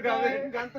ਗਾਵੇ ਗੰਤ